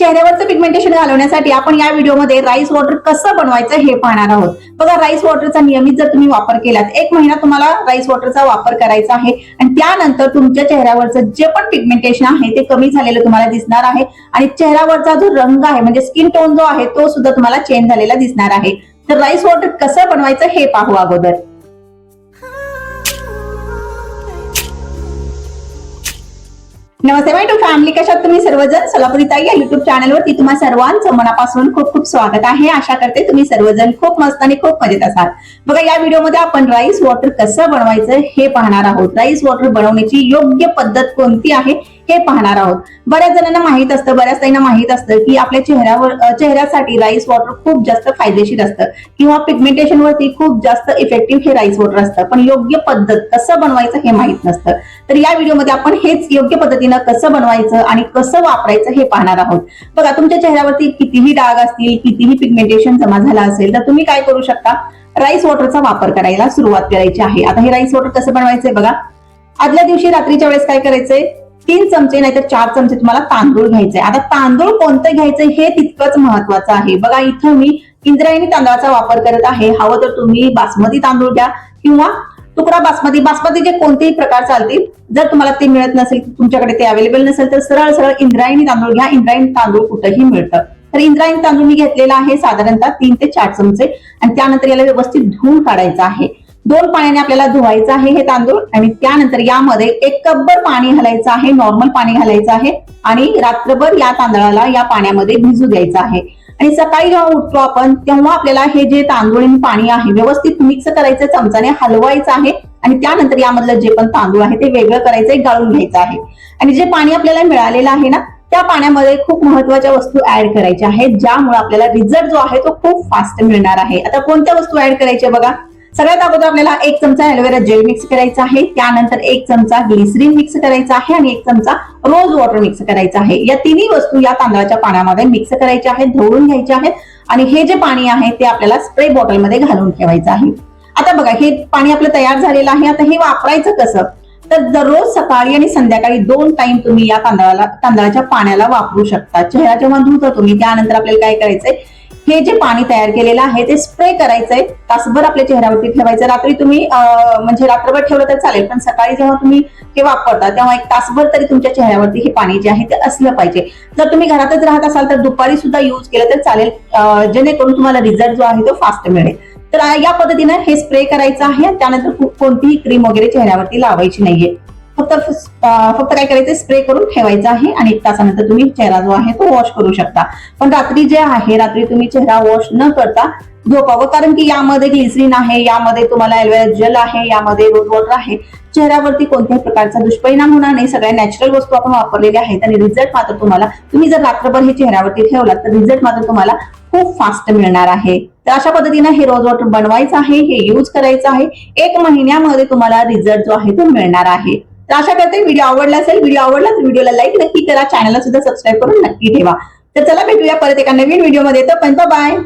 चेहऱ्यावरचं पिगमेंटेशन घालवण्यासाठी आपण या व्हिडिओमध्ये राईस वॉटर कसं बनवायचं हे पाहणार आहोत. बघा राईस वॉटरचा नियमित जर तुम्ही वापर केलात एक महिना तुम्हाला राईस वॉटरचा वापर करायचा आहे आणि त्यानंतर तुमच्या चेहऱ्यावरचं जे पण पिगमेंटेशन आहे ते कमी झालेलं तुम्हाला दिसणार आहे आणि चेहऱ्यावरचा जो रंग आहे म्हणजे स्किन टोन जो आहे तो सुद्धा तुम्हाला चेंज झालेला दिसणार आहे. तर राईस वॉटर कसं बनवायचं हे पाहू अगोदर. नमस्ते माय टू फॅमिली कशात तुम्ही सर्वजण? सोलापुरी ताई या युट्यूब चॅनलवरती तुम्हा सर्वांचं मनापासून खूप खूप स्वागत आहे. आशा करते तुम्ही सर्वजण खूप मस्त आणि खूप मजेत असाल. बघा या व्हिडिओमध्ये आपण राईस वॉटर कसं बनवायचं हे पाहणार आहोत. राईस वॉटर बनवण्याची योग्य पद्धत कोणती आहे? हे पाहणार आहोत. बऱ्याच जणांना माहीत असतं बऱ्याच ताईंना माहीत असतं की आपल्या चेहऱ्यावर चेहऱ्यासाठी राईस वॉटर खूप जास्त फायदेशीर असतं. किंवा पिगमेंटेशन वरती खूप जास्त इफेक्टिव्ह हे राईस वॉटर असतं. पण योग्य पद्धत कसं बनवायचं हे माहीत नसतं. तर या व्हिडिओमध्ये आपण हेच योग्य पद्धतीनं कसं बनवायचं आणि कसं वापरायचं हे पाहणार आहोत. बघा तुमच्या चेहऱ्यावरती कितीही डाग असतील कितीही पिगमेंटेशन जमा झाला असेल तर तुम्ही काय करू शकता? राईस वॉटरचा वापर करायला सुरुवात करायची आहे. आता हे राईस वॉटर कसं बनवायचंय बघा. आदल्या दिवशी रात्रीच्या वेळेस काय करायचंय? तीन चमचे नाहीतर चार चमचे तुम्हाला तांदूळ घ्यायचे आता तांदूळ कोणतं घ्यायचं हे तितकंच महत्वाचं आहे. बघा इथं मी इंद्रायणी तांदळाचा वापर करत आहे. हवं तर तुम्ही बासमती तांदूळ घ्या किंवा तुकडा बासमती. बासमती जे कोणतेही प्रकार चालतील जर तुम्हाला ते मिळत नसेल तुमच्याकडे ते अवेलेबल नसेल तर सरळ सरळ इंद्रायणी तांदूळ घ्या. इंद्रायणी तांदूळ कुठंही मिळतं. तर इंद्रायणी तांदूळ मी घेतलेला आहे साधारणतः तीन ते चार चमचे. आणि त्यानंतर याला व्यवस्थित धुवून काढायचं आहे. दोन पाण्याने आपल्याला धुवायचं आहे हे तांदूळ आणि त्यानंतर यामध्ये एक कपभर पाणी घालायचं आहे नॉर्मल पाणी घालायचं आहे आणि रात्रभर या तांदळाला या पाण्यामध्ये भिजू द्यायचं आहे. आणि सकाळी जेव्हा उठतो आपण तेव्हा आपल्याला हे जे तांदूळ आणि पाणी आहे व्यवस्थित मिक्स करायचं चमचाने हलवायचं आहे आणि त्यानंतर यामधलं जे पण तांदूळ आहे ते वेगळं करायचं गाळून घ्यायचं आहे. आणि जे पाणी आपल्याला मिळालेलं आहे ना त्या पाण्यामध्ये खूप महत्त्वाच्या वस्तू ऍड करायच्या आहेत ज्यामुळे आपल्याला रिझल्ट जो आहे तो खूप फास्ट मिळणार आहे. आता कोणत्या वस्तू ऍड करायच्या बघा? सगळ्यात अगोदर आपल्याला एक चमचा ॲलोवेरा जेल मिक्स करायचा आहे. त्यानंतर एक चमचा ग्लिसरीन मिक्स करायचा आहे आणि एक चमचा रोज वॉटर मिक्स करायचा आहे. या तिन्ही वस्तू या तांदळाच्या पाण्यामध्ये मिक्स करायच्या आहेत धवळून घ्यायच्या आहेत आणि हे जे पाणी आहे ते आपल्याला स्प्रे बॉटलमध्ये घालून ठेवायचं आहे. आता बघा हे पाणी आपलं तयार झालेलं आहे. आता हे वापरायचं कसं? तर दररोज सकाळी आणि संध्याकाळी दोन टाइम तुम्ही या तांदळाला तांदळाच्या पाण्याला वापरू शकता. चेहरा जेव्हा धुता तुम्ही त्यानंतर आपल्याला काय करायचंय? हे जे पाणी तयार केलेलं आहे ते स्प्रे करायचंय. तासभर आपल्या चेहऱ्यावरती ठेवायचं. रात्री तुम्ही म्हणजे रात्रभर ठेवलं तर चालेल पण सकाळी जेव्हा तुम्ही हे वापरता तेव्हा एक तासभर तरी तुमच्या चेहऱ्यावरती हे पाणी जे आहे ते असलं पाहिजे. जर तुम्ही घरातच राहत असाल तर दुपारी सुद्धा युज केलं तर चालेल जेणेकरून तुम्हाला रिझल्ट जो आहे तो फास्ट मिळेल. तर या पद्धतीनं हे स्प्रे करायचं आहे. त्यानंतर कोणतीही क्रीम वगैरे चेहऱ्यावरती लावायची नाहीये. फक्त फक्त काय करायचं स्प्रे करून ठेवायचं आहे आणि एक तासानंतर तुम्ही चेहरा जो आहे तो वॉश करू शकता. पण रात्री जे आहे रात्री तुम्ही चेहरा वॉश न करता झोपावं. कारण की यामध्ये ग्लिसरीन आहे यामध्ये तुम्हाला ॲलोवेरा जेल आहे यामध्ये रोज वॉटर आहे. चेहऱ्यावरती कोणत्याही प्रकारचा दुष्परिणाम होणार नाही. सगळ्या नॅचरल वस्तू आपण वापरलेल्या आहेत आणि रिझल्ट मात्र तुम्हाला तुम्ही जर रात्रभर हे चेहऱ्यावरती ठेवलात तर रिझल्ट मात्र तुम्हाला खूप फास्ट मिळणार आहे. तर अशा पद्धतीनं हे रोज वॉटर बनवायचं आहे हे यूज करायचं आहे. एक महिन्यामध्ये तुम्हाला रिझल्ट जो आहे तो मिळणार आहे. तर अशा करते व्हिडिओ आवडला असेल व्हिडिओ आवडला तर व्हिडिओला लाईक नक्की करा. चॅनलला सुद्धा सबस्क्राईब करून नक्की ठेवा. तर चला भेटूया परत एका नवीन व्हिडिओमध्ये तर पण बाय